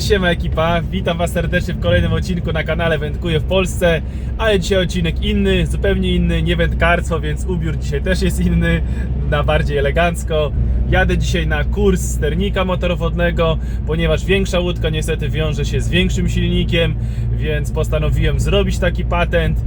Siema ekipa, witam Was serdecznie w kolejnym odcinku na kanale Wędkuję w Polsce, ale dzisiaj odcinek inny, zupełnie inny, nie wędkarstwo, więc ubiór dzisiaj też jest inny, na bardziej elegancko. Jadę dzisiaj na kurs sternika motorowodnego, ponieważ większa łódka niestety wiąże się z większym silnikiem, więc postanowiłem zrobić taki patent.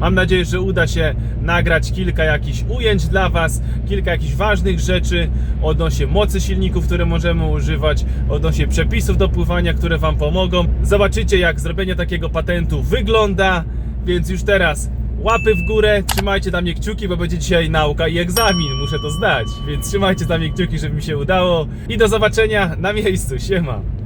Mam nadzieję, że uda się nagrać kilka jakichś ujęć dla Was, kilka jakichś ważnych rzeczy odnośnie mocy silników, które możemy używać, odnośnie przepisów do pływania, które Wam pomogą. Zobaczycie, jak zrobienie takiego patentu wygląda, więc już teraz łapy w górę, trzymajcie dla mnie kciuki, bo będzie dzisiaj nauka i egzamin, muszę to zdać, więc trzymajcie dla mnie kciuki, żeby mi się udało i do zobaczenia na miejscu, siema!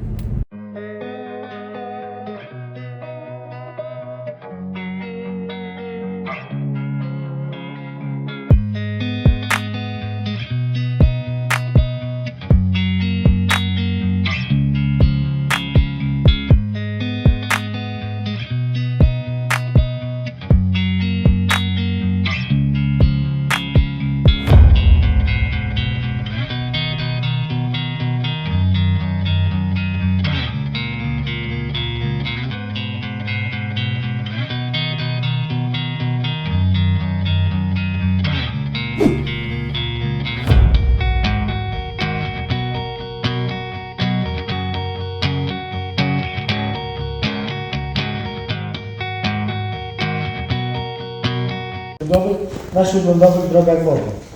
Na śródlądowych drogach wodnych.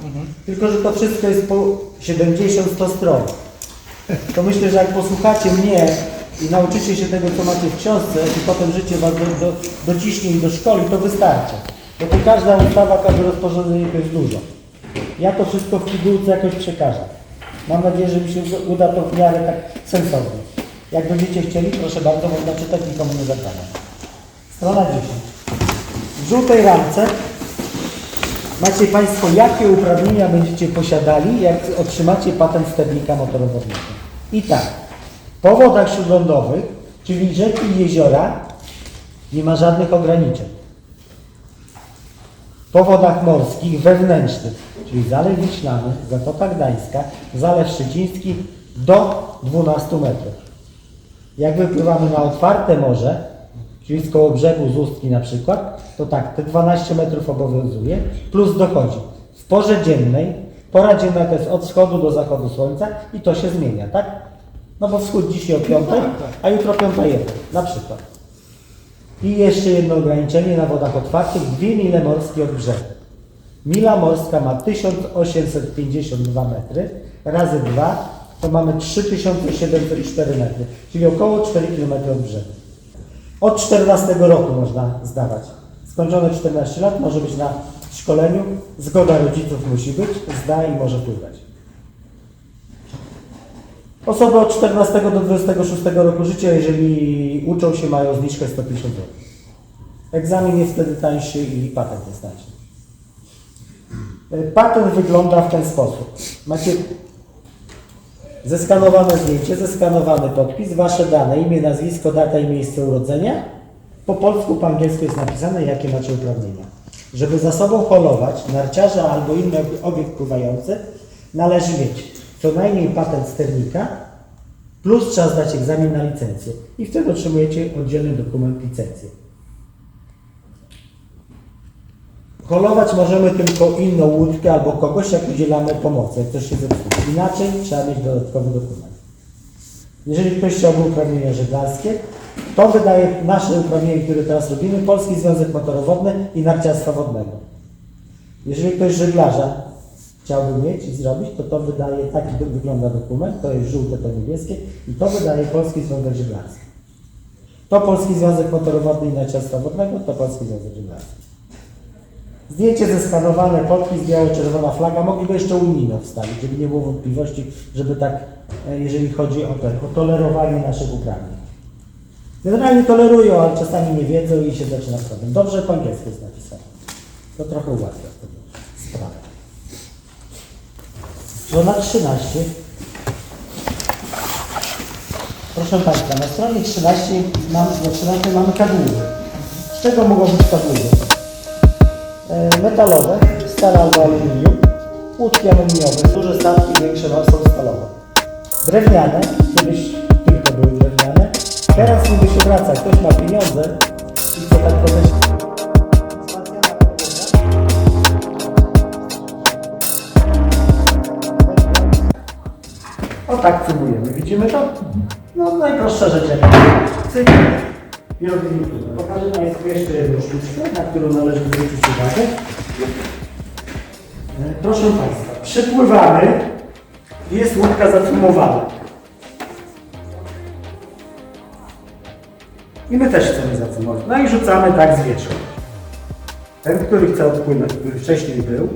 Tylko, że to wszystko jest po 70-100 stron. To myślę, że jak posłuchacie mnie i nauczycie się tego, co macie w książce i potem życie Was do, do, dociśnie i do szkoli, to wystarczy. Bo tu każda ustawa, każde rozporządzenie to jest dużo. Ja to wszystko w pigułce jakoś przekażę. Mam nadzieję, że mi się uda to w miarę tak sensownie. Jak będziecie chcieli, proszę bardzo, można czytać, nikomu nie zabraniam. Strona 10. W żółtej ramce macie Państwo, jakie uprawnienia będziecie posiadali, jak otrzymacie patent sternika motorowodnego. I tak, po wodach śródlądowych, czyli rzeki i jeziora, nie ma żadnych ograniczeń. Po wodach morskich, wewnętrznych, czyli Zalew Wiślany, Zatoka Gdańska, Zalew Szczeciński do 12 metrów. Jak wypływamy na otwarte morze, czyli z koło brzegu z Ustki na przykład, to tak, te 12 metrów obowiązuje, plus dochodzi. W porze dziennej, pora dzienna to jest od wschodu do zachodu słońca i to się zmienia, tak? No bo wschód dzisiaj o 5, a jutro 5.1 na przykład. I jeszcze jedno ograniczenie na wodach otwartych, 2 mile morskie od brzegu. Mila morska ma 1852 metry, razy 2 to mamy 3704 metry, czyli około 4 km od brzegu. Od 14 roku można zdawać. Skończone 14 lat może być na szkoleniu, zgoda rodziców musi być, zda i może pływać. Osoby od 14 do 26 roku życia, jeżeli uczą się, mają zniżkę 150 zł. Egzamin jest wtedy tańszy i patent jest tańszy. E, Patent wygląda w ten sposób. Macie zeskanowane zdjęcie, zeskanowany podpis, wasze dane, imię, nazwisko, data i miejsce urodzenia. Po polsku, po angielsku jest napisane, jakie macie uprawnienia. Żeby za sobą holować narciarza albo inny ob- obiekt pływający, należy mieć co najmniej patent sternika, plus trzeba zdać egzamin na licencję. I wtedy otrzymujecie oddzielny dokument licencję. Holować możemy tylko inną łódkę albo kogoś, jak udzielamy pomocy, jak coś się zepsuje. Inaczej trzeba mieć dodatkowy dokument. Jeżeli ktoś chciałby uprawnienia żeglarskie, to wydaje nasze uprawnienie, które teraz robimy, Polski Związek Motorowodny i Narciarstwa Wodnego. Jeżeli ktoś żeglarza chciałby mieć i zrobić, to to wydaje, taki wygląda dokument, to jest żółte, to niebieskie i to wydaje Polski Związek Żeglarski. To Polski Związek Motorowodny i Narciarstwa Wodnego, to Polski Związek Żeglarski. Zdjęcie zeskanowane, podpis, biało-czerwona flaga. Mogliby jeszcze unijną wstawić, żeby nie było wątpliwości, żeby tak, e, jeżeli chodzi o, te, o tolerowanie naszych uprawnień. Generalnie tolerują, ale czasami nie wiedzą i się zaczyna problem. Dobrze po angielsku jest napisane. To trochę ułatwia wtedy sprawę. Strona 13. Proszę Państwa, na stronie 13, mam, na 13 mamy kadłuby. Z czego mogą być kadłuby? E, metalowe, stare albo aluminium, łódki aluminiowe, duże statki, większe są stalowe. Drewniane, kiedyś tylko były drewniane. Teraz niby się wraca, ktoś ma pieniądze i chce tak podłoga. O tak cumujemy, widzimy to? No najprostsza rzecz jaka. Pokażę Państwu jeszcze jedną sztuczkę, na którą należy zwrócić uwagę. E, Proszę Państwa, przypływamy, jest łódka zacumowana. I my też chcemy zacumować. No i rzucamy tak z wierzchu. Ten, który chce odpłynąć, który wcześniej był,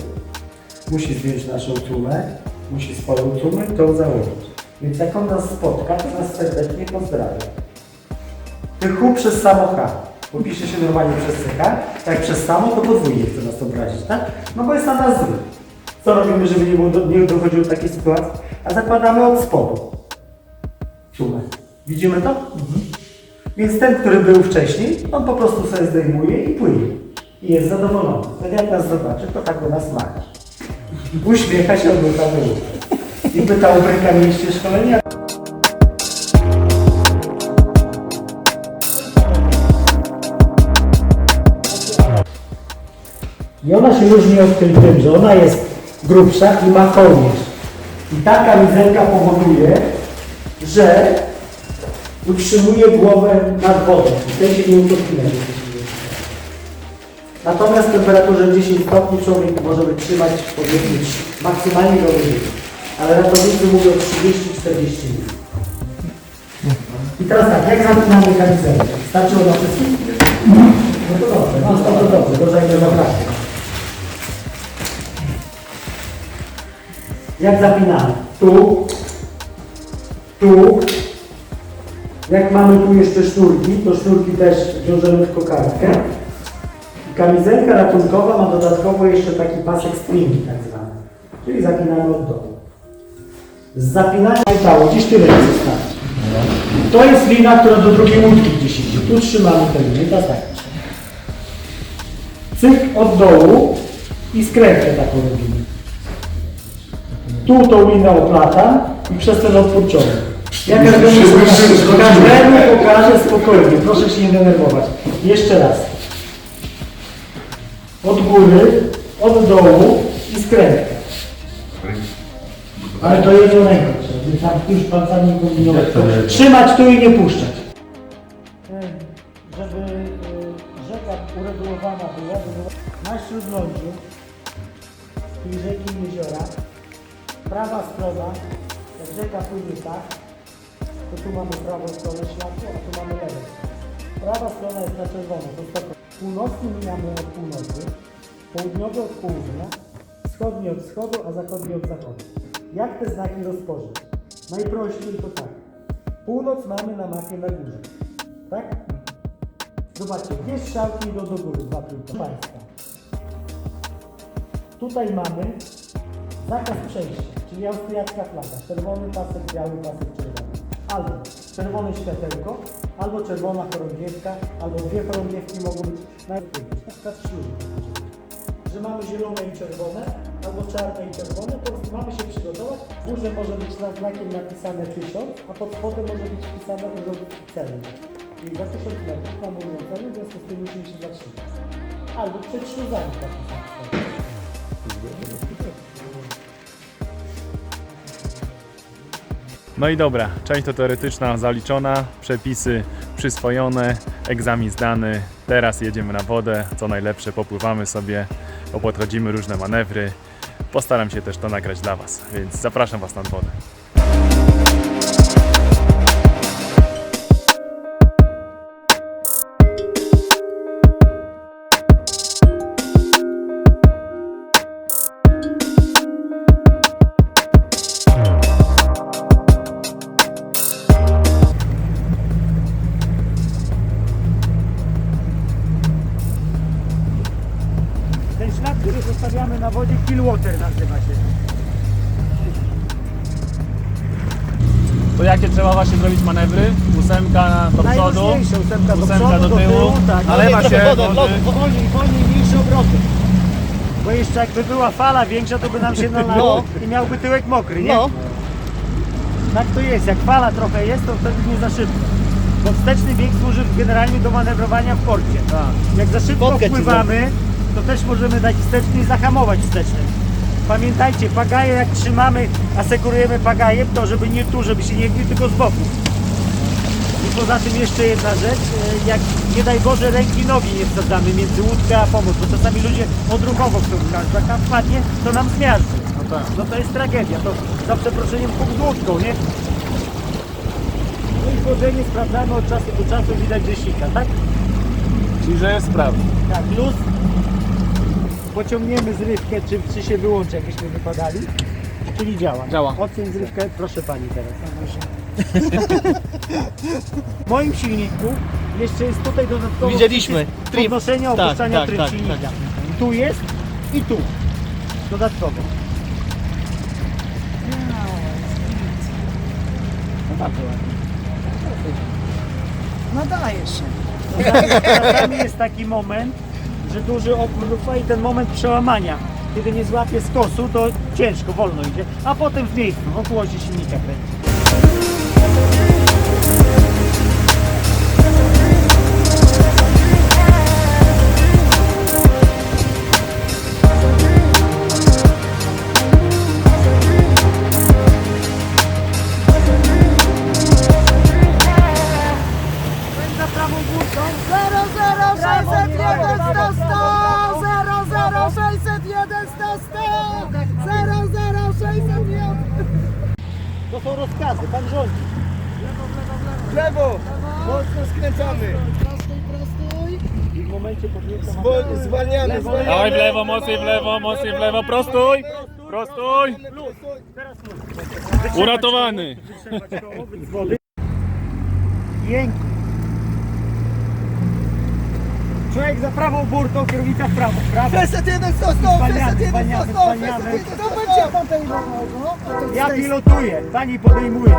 musi zdjąć naszą cumę, musi swoją cumę i tą założyć. Więc jak on nas spotka, to nas serdecznie pozdrawia. Ten hu przez samo H. Bo pisze się normalnie przez CH, tak jak przez samo to podwójnie chce nas obrazić, tak? No bo jest na nas zły. Co robimy, żeby nie, było do, nie dochodziło do takiej sytuacji? A zakładamy od spodu. Cumę. Widzimy to? Więc ten, który był wcześniej, on po prostu sobie zdejmuje i płynie. I jest zadowolony. Wtedy jak nas zobaczy, to tak do nas macha. Uśmiecha się, odbyta do I pytał Bryka, mieliście szkolenia? I ona się różni od tej tym, że ona jest grubsza i ma kołnierz. I ta kamizelka powoduje, że utrzymuje głowę nad wodą. I wtedy się nie utopimy. w. Natomiast w temperaturze 10 stopni człowiek może wytrzymać powiedzmy maksymalnie do godziny. Ale ratownicy mówią 30-40 minut. I teraz tak, jak zamknamy kamizelkę? Starczyło na wszystkim? No to dobrze, no to dobrze, gorzej nie zabraknie. Jak zapinamy? Tu, tu. Jak mamy tu jeszcze sznurki, to sznurki też wiążemy w kokardkę. I kamizelka ratunkowa ma dodatkowo jeszcze taki pasek stringi tak zwany. Czyli zapinamy od dołu. Z zapinania metału, gdzieś tyle zostawić. To jest lina, która do drugiej łódki gdzieś idzie. Tu trzymamy tę linię, i teraz tak. Cyk od dołu i skrętę taką robimy. Tu tą linę oplatam i przez ten otwór ciągnę. Ja każdemu, każdemu pokażę spokojnie, proszę się nie denerwować. Jeszcze raz. Od góry, od dołu i skrętę. Ale to jedną ręką, żeby tam już palcami kombinować. Trzymać tu i nie puszczać. Żeby y, rzeka uregulowana była, na rzeki i jeziora, prawa strona, jak rzeka tak, to tu mamy prawą stronę szlaku, a tu mamy lewą. Prawa strona jest na czerwono, to stop. Północny mijamy od północy, południowy od południa, wschodni od wschodu, a zachodni od zachodu. Jak te znaki rozpoznać? Najprościej to tak. Północ mamy na mapie na górze. Tak? Zobaczcie, dwie strzałki idą do góry, dwa tylko Państwa. Tutaj mamy zakaz przejścia, czyli austriacka flaga. Czerwony pasek, biały pasek, czerwony. Albo czerwone światełko, albo czerwona chorągiewka, albo dwie chorągiewki mogą być na przykład śluby. Że mamy zielone i czerwone, albo czarne i czerwone, prostu mamy się przygotować. W górze może być nad znakiem napisane 1000, a pod spodem może być wpisane urząd celny. Czyli za 1000 metrów mamy urząd celny, w związku z tym musimy się zatrzymać. Albo przed śluzami taki No i dobra, część to teoretyczna zaliczona, przepisy przyswojone, egzamin zdany. Teraz jedziemy na wodę, co najlepsze, popływamy sobie, opodchodzimy różne manewry. Postaram się też to nagrać dla Was, więc zapraszam Was nad wodę. To jakie trzeba właśnie zrobić manewry? Ósemka do przodu, Najważniejsze, ósemka do ósemka przodu, do tyłu, tak. nalewa się wody. Wolniej, wolniej, mniejsze obroty. Bo jeszcze jakby była fala większa, to by nam się nalało i miałby tyłek mokry, nie? No. Tak to jest, jak fala trochę jest, to wtedy nie za szybko. Bo wsteczny bieg służy generalnie do manewrowania w porcie. Jak za szybko ci wpływamy, to też możemy dać wsteczny i zahamować wsteczny. Pamiętajcie, pagaje jak trzymamy, asekurujemy pagajem, to żeby nie tu, żeby się nie gnił, tylko z boku. I poza tym jeszcze jedna rzecz, e, jak nie daj Boże ręki nogi nie wsadzamy między łódkę a pomoc, bo czasami ludzie odruchowo chcą wjechać, jak tam wpadnie, to nam zmiażdży. No tak. No to jest tragedia, to za przeproszeniem punkt łódką, nie? No i wchodzenie sprawdzamy od czasu do czasu, widać, że sika, tak? Czyli, że jest sprawny. Tak, luz. Pociągniemy zrywkę, czy, czy się wyłączy, jakbyśmy wypadali. Czyli działa. Działa. Oceń zrywkę, proszę Pani teraz. W moim silniku jeszcze jest tutaj dodatkowo Widzieliśmy. przycisk Trip. podnoszenia, Tak, opuszczania tak, tryb tak, silnika. Tu jest i tu. Dodatkowo. No bardzo ładnie. Nadaje się. Czasami, czasami jest taki moment, że duży opór i ten moment przełamania. Kiedy nie złapie skosu, to ciężko, wolno idzie, a potem w miejscu, wokół osi silnika kręci. Rozkazy, pan rządzi. W lewo! Mocno skręcamy! Prostuj, prostuj. I w momencie podjęcia Zwol- zwalniamy, Lewo, zwalniamy! Dawaj w lewo, mocniej w lewo, mocniej w lewo, prostuj! Prostuj! Teraz. Uratowany! Jęku. Człowiek za prawą burtą, kierownica w prawo. prawo. 601, 100, 100! Zwalniamy, 601, zwalniamy, 100, 100! zwalniamy. 601, To 100, będzie 100! podejmował. A to z Ja pilotuję, pani podejmuje.